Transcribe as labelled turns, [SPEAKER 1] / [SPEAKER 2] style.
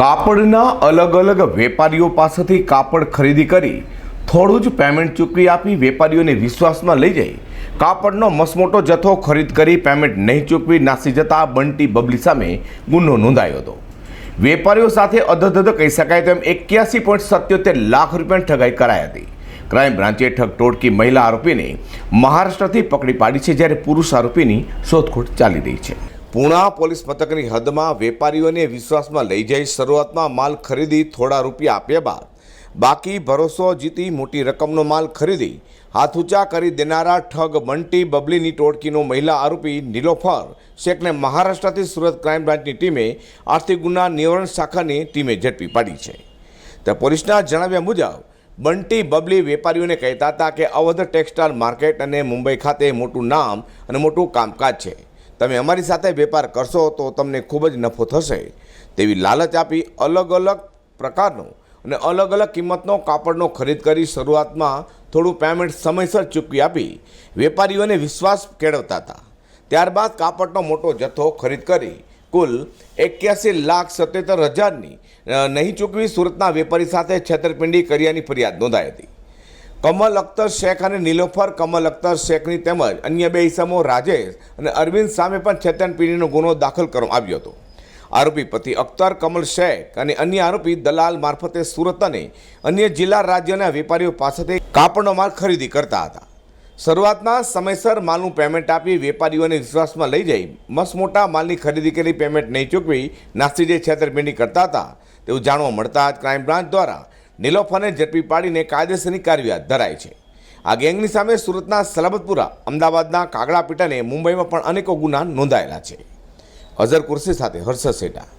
[SPEAKER 1] કાપડના અલગ અલગ વેપારીઓ પાસેથી કાપડ ખરીદી કરી થોડું જ પેમેન્ટ ચૂકવી આપી વેપારીઓને વિશ્વાસમાં લઈ જઈ કાપડનો મસમોટો જથ્થો ખરીદ કરી પેમેન્ટ નહીં ચૂકવી નાસી જતા બંટી બબલી સામે ગુનો નોંધાયો હતો. વેપારીઓ સાથે અધધધ કહી શકાય તેમ એક્યાસી પોઈન્ટ સત્યોતેર લાખ રૂપિયાની ઠગાઈ કરાઈ હતી. ક્રાઇમ બ્રાન્ચે ઠગ ટોળકી મહિલા આરોપીને મહારાષ્ટ્રથી પકડી પાડી છે જ્યારે પુરુષ આરોપીની શોધખોળ ચાલી રહી છે. પૂણા પોલીસ મથકની હદમાં વેપારીઓને વિશ્વાસમાં લઈ જઈ શરૂઆતમાં માલ ખરીદી થોડા રૂપિયા આપ્યા બાદ બાકી ભરોસો જીતી મોટી રકમનો માલ ખરીદી, હાથ ઊંચા કરી દેનારા ઠગ બંટી બબલીની ટોળકીનો મહિલા આરોપી નીલોફર શેખને મહારાષ્ટ્રથી સુરત ક્રાઇમ બ્રાન્ચની ટીમે આર્થિક ગુના નિવારણ શાખાની ટીમે ઝડપી પાડી છે. તો પોલીસના જણાવ્યા મુજબ, બંટી બબલી વેપારીઓને કહેતા હતા કે અવધ ટેક્સટાઇલ માર્કેટ અને મુંબઈ ખાતે મોટું નામ અને મોટું કામકાજ છે. તમે અમારી સાથે વેપાર કરશો તો તમને ખૂબ જ નફો થશે. તેવી લાલચ આપી અલગ અલગ પ્રકારનો અને અલગ અલગ કિંમતનો કાપડનો ખરીદ કરી શરૂઆતમાં થોડું પેમેન્ટ સમયસર ચૂકવી આપી. વેપારીઓને વિશ્વાસ કેળવતા હતા. ત્યારબાદ કાપડનો મોટો જથ્થો ખરીદ કરી કુલ એક્યાસી લાખ સત્યોતેર હજારની નહીં ચૂકવી સુરતના વેપારી સાથે છેતરપિંડી કર્યાની ફરિયાદ નોંધાઈ હતી. કમલ અખ્તર શેખ અને નીલોફર કમલ અખ્તર શેખની તેમજ અન્ય બે ઇસમો રાજેશ અને અરવિંદ સામે પણ છેતરપિંડીનો ગુનો દાખલ કરવામાં આવ્યો હતો. આરોપી પતિ અખ્તર, કમલ શેખ અને અન્ય આરોપી દલાલ મારફતે સુરત અને અન્ય જિલ્લા રાજ્યના વેપારીઓ પાસેથી કાપડનો માલ ખરીદી કરતા હતા. શરૂઆતમાં સમયસર માલનું પેમેન્ટ આપી વેપારીઓને વિશ્વાસમાં લઈ જઈ મસમોટા માલની ખરીદી કરી પેમેન્ટ નહીં ચૂકવી નાસ્તી જે છેતરપિંડી કરતા હતા. તેવું જાણવા મળતા જ ક્રાઇમ બ્રાન્ચ દ્વારા નીલોફરને ઝડપી પાડીને કાયદેસરની કાર્યવાહી ધરાઈ છે. આ ગેંગની સામે સુરતના સલાબતપુરા, અમદાવાદના કાગડાપીટા અને મુંબઈમાં પણ અનેકો ગુના નોંધાયેલા છે. અઝર કુર્સી સાથે હર્ષદ સેટા.